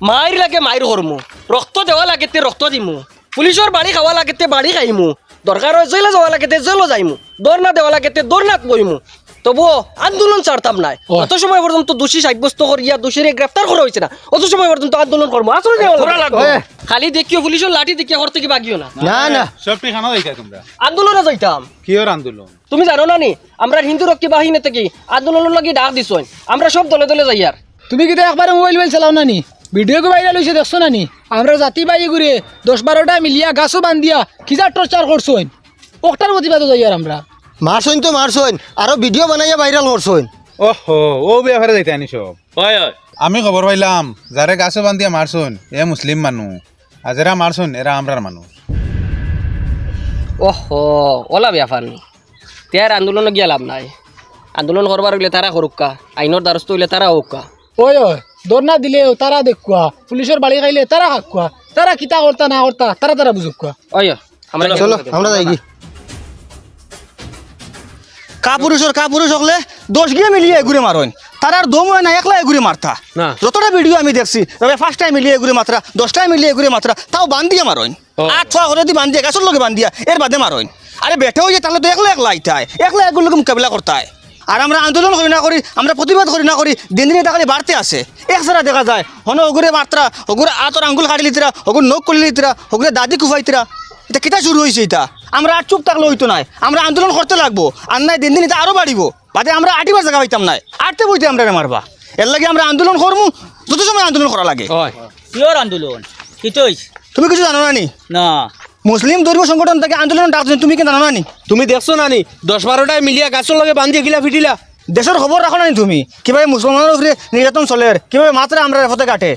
মাইর লাগে মাইর করমু রক্ত দেওয়া লাগে তে রক্ত দিমু। পুলিশের বাড়ি খাওয়া লাগে তে বাড়ি খাইমু। দরকার হয় জেলে যাওয়া লাগে তে জেলও যাইমু। দৌড় দেওয়া লাগে তে দৌড়নাথ বইমু তবুও আন্দোলন ছাড়তাম নাই। অত সময় পর্যন্ত দোষী সাব্যস্ত করিয়া দোষীরে গ্রেফতার করা হয়েছে না। অত সময় পর্যন্ত আন্দোলন করব আসলে। খালি দেখিও পুলিশের লাঠি দেখিয়া করতে কি বাগিও না। না না। সব ঠিকানা দেখা তোমরা? আন্দোলনে যাইতাম। কিয়র আন্দোলন? তুমি জানো না নি? আমরা হিন্দু রক্ষী বাহিনী থেকে আন্দোলনের লাগি ডাক দিছ আমরা সব দলে দলে যাই আর তুমি কিন্তু একবারে মোবাইল মোবাইল চালাও না নি? ভিডিও কো ভাইরাল হয়েছে দেখছ না নি আমরা জাতি বাই ঘুরে দশ বারোটা মিলিয়া গাছও বান্ধিয়া খিজা টর্চার করছোন ওটার প্রতিবাদ যাই আর আমরা। মারছইন তো মারছইন আরও ভিডিও বানাইয়া ভাইরাল করছইন। ওহো ও ব্যাপারে যাইতে আনি সব আমি খবর পাইলাম যারে গাছে বান্ধিয়া মারছুন এ মুসলিম মানুষ আর যারা মারছুন এরা আমরার মানুষ ওহো ওলা ব্যাপার নি। তার আন্দোলনে গিয়া লাভ নাই। আন্দোলন করবার হইলে তারা করুকা আইনের দ্বারস্থ হইলে তারা হোকা ওই ওই। দরনা দিলে তারা দেখুয়া পুলিশের বাড়ি খাইলে তারা হাকুয়া তারা কিতা করতা না করতা তারা তারা বুঝুকুয়া আমরা চলো আমরা যাই কা। পুরুষর কা পুরুষ হকলে দশ গিয়ে মিলিয়ে এগুড়ে মারইন তার আর দম হয় না একলা এগুড়ে মারতা যতটা ভিডিও আমি দেখছি তবে ফার্স্ট টাইম মিলিয়ে এগুড়ে মাত্রা দশটায় মিলিয়ে এগুড়ে মাত্রা তাও বান্ধিয়ে মারইন আট ছয় দি বান্ধিয়ে গাছের লগে বান্ধিয়া এর বাদে মারইন আরে বেটে হয়ে তাহলে তো একলা একলা আইতায় একলা এগুলোকে মোকাবিলা করতায় আর আমরা আন্দোলন করি না করি আমরা প্রতিবাদ করি না করি দিন দিন এটা খালি বাড়তে আসে। এক সারা দেখা যায় হন ওগুরে মাত্রা ওগুরে আতর আঙ্গুল কাটি লিতরা ওগুর নখ করে লিতরা ওগুরে দাদি কুফাইতরা। এটা কিতা শুরু হয়েছে এটা? আমরা আর চুপ থাকলে হইতো নাই। আমরা আন্দোলন করতে লাগবো। আর নাই দিন দিন এটা আরও বাড়িব। বাদে আমরা আটিবার জায়গা পাইতাম নাই। আটতে বইতে আমরা মারবা। এর লাগে আমরা আন্দোলন করব যত সময় আন্দোলন করা লাগে। আন্দোলন। তুমি কিছু জানো না নি না। মুসলিম ধর্মীয় সংগঠন থেকে আন্দোলন ডাকছেন তুমি কি জানো না নি তুমি দেখছ না নি দশ বারোটায় মিলিয়া গাছের লগে বান্ধিয়ে গিলা ফিটিলা। দেশের খবর রাখো নানি তুমি। কীভাবে মুসলমানের উপরে নির্যাতন চলে কীভাবে মাত্রা আমরা রেফতে কাটে।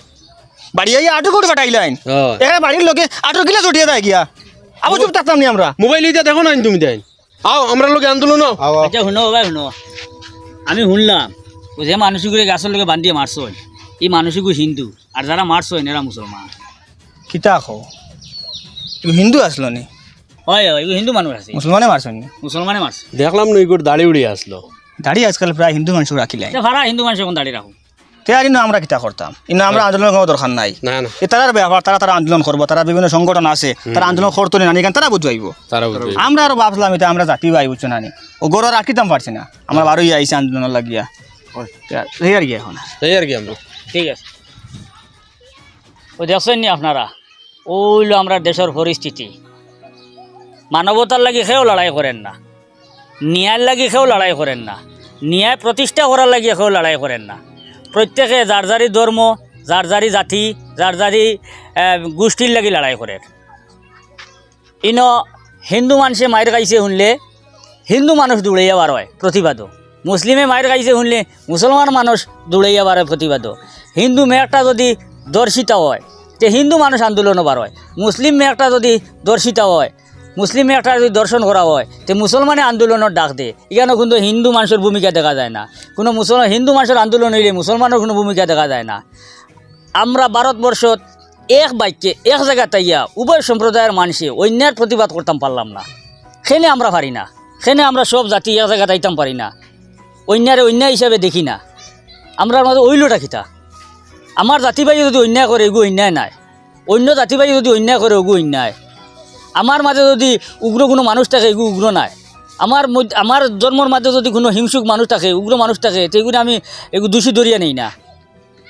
বাড়ি আইয়া আটু কোটি ফাটাইলাইন হয়। এখানে বাড়ির লোকে আটু গিলা চটিয়ে দেয় গিয়া। আবার চুপ থাকতাম নি আমরা। মোবাইল এটা দেখো না নি তুমি দেন আও আমরা লোকে আন্দোলন আচ্ছা শুনো বাবা শুনো আমি শুনলাম ও যে মানুষগুলো গাছের লোকে বান্ধিয়ে মারছো এই মানুষগুলো হিন্দু আর যারা মারছো এরা মুসলমান কিতা খো হিন্দু আসলো নি? হয় হয় হিন্দু মানুষ আছে। মুসলমানে মারছেন নি? মুসলমানে মারছে। দেখলাম নই গোট দাড়ি উড়িয়ে আসলো। দাঁড়িয়ে আজকাল প্রায় হিন্দু মানুষ রাখিলাই এটা ভাড়া হিন্দু মানুষ এখন দাঁড়িয়ে রাখো। তে আর ইনো আমরা কিতা করতাম? ইনো আমরা আন্দোলন করার দরকার নাই। না না। তারার ব্যাপার তারা তারা আন্দোলন করব তারা বিভিন্ন সংগঠন আছে তারা আন্দোলন করতো না নিকান তারা বুঝাইব আমরা আরও ভাবলাম এটা আমরা জাতি ভাই বুঝছ না নি ও গড় আটকিতাম পারছি না। আমরা বারোই আইসি আন্দোলন লাগিয়া। এই আর কি এখন? এই আর কি আমরা। ঠিক আছে। ও দেখছেন নি আপনারা? ওইলো আমরা দেশের পরিস্থিতি। মানবতার লাগি সেও লড়াই করেন না। ন্যায়ের লাগি সেও লড়াই করেন না। ন্যায় প্রতিষ্ঠা করার লাগি সেও লড়াই করেন না। প্রত্যেকে যার যারি ধর্ম, যার যারি জাতি, যার যারি গোষ্ঠীর লাগি লড়াই করে। ইনো হিন্দু মানুষে মায়ের গাইছে শুনলে, হিন্দু মানুষ দৌড়াইয়া বার হয় প্রতিবাদও। মুসলিমে মায়ের গাইছে শুনলে, মুসলমান মানুষ দৌড়াইয়া বার হয় প্রতিবাদও। হিন্দু মেয়েটা যদি দর্শিতা হয় তে হিন্দু মানুষ আন্দোলনও বার হয়, মুসলিম মেয়েটা যদি দর্শিতা হয়, মুসলিম মেয়েটা যদি দর্শন করা হয়, তে মুসলমানে আন্দোলনের ডাক দে। এখানে কিন্তু হিন্দু মানুষের ভূমিকা দেখা যায় না। কোনো মুসলমান হিন্দু মানুষের আন্দোলন হইলে মুসলমানের কোনো ভূমিকা দেখা যায় না। আমরা ভারতবর্ষত এক বাক্যে, এক জায়গা তাইয়া উভয় সম্প্রদায়ের মানুষে অন্যের প্রতিবাদ করতাম পারলাম না। সেনে আমরা পারি না? সেনে আমরা সব জাতি এক জায়গা তাইতাম পারি না? অন্যারে অন্যায় হিসাবে দেখি না। আমরা মধ্যে ওইলোটা খিতা আমার জাতিবাই যদি অন্যায় করে এগু অন্যায় নাই। অন্য জাতিবাই যদি অন্যায় করে এগু অন্যায়। আমার মাঝে যদি উগ্র কোনো মানুষ থাকে এগু উগ্র নাই। আমার আমার জন্মর মাঝে যদি কোনো হিংসুক মানুষ থাকে উগ্র মানুষ থাকে তেগুলো আমি এগু দোষী ধরিয়া নেই না।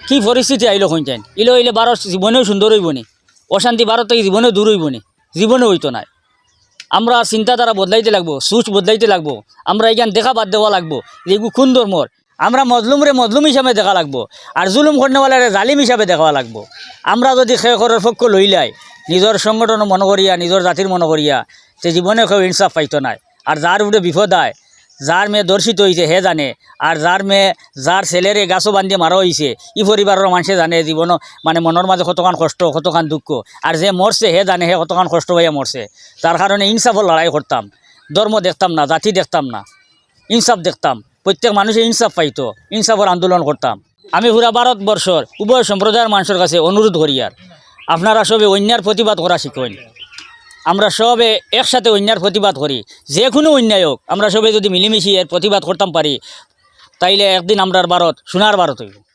কি পরিস্থিতি আইলো কইতেন ইলো ইলে ভারত জীবনেও সুন্দর হইব নি? অশান্তি ভারত থেকে জীবনেও দূর হইব নি? জীবনে হইতো নাই। আমরা চিন্তাধারা বদলাইতে লাগবো, সুচ বদলাইতে লাগবো। আমরা এখান দেখা বাদ দেওয়া লাগবো এগু কোন ধর্মর আমরা মজলুমরে মজলুম হিসাবে দেখা লাগবো। আর জুলুম করনেওয়ালারে জালিম হিসাবে দেখা লাগবো। আমরা যদি সে ঘরের পক্ষ লইলাই নিজের সংগঠন মনে করিয়া, নিজের জাতির মনে করিয়া সে জীবনে কেউ ইনসাফ পাইতো নাই। আর যার উপরে বিপদ আয়, যার মেয়ে দর্শিত হয়েছে হে জানে। আর যার মেয়ে, যার ছেলেরে গাছও বান্ধিয়ে মারা হয়েছে ই পরিবারের মানুষে জানে জীবন মানে মনের মাঝে কতখান কষ্ট, কতখান দুঃখ। আর যে মরছে হে জানে, হে কতখান কষ্ট হয়ে মরছে তার কারণে ইনসাফের লড়াই করতাম। ধর্ম দেখতাম না, জাতি দেখতাম না। ইনসাফ দেখতাম। প্রত্যেক মানুষে ইনসাফ পাইতো, ইনসাফের আন্দোলন করতাম। আমি পুরা ভারতবর্ষর উভয় সম্প্রদায়ের মানুষের কাছে অনুরোধ করি আর। আপনারা সবে অন্যার প্রতিবাদ করা শিখুন। আমরা সবে একসাথে অন্যার প্রতিবাদ করি। যে কোনো অন্যায় হোক, আমরা সবে যদি মিলিমিশি এর প্রতিবাদ করতাম পারি, তাইলে একদিন আমরা ভারত, সোনার ভারত হইব।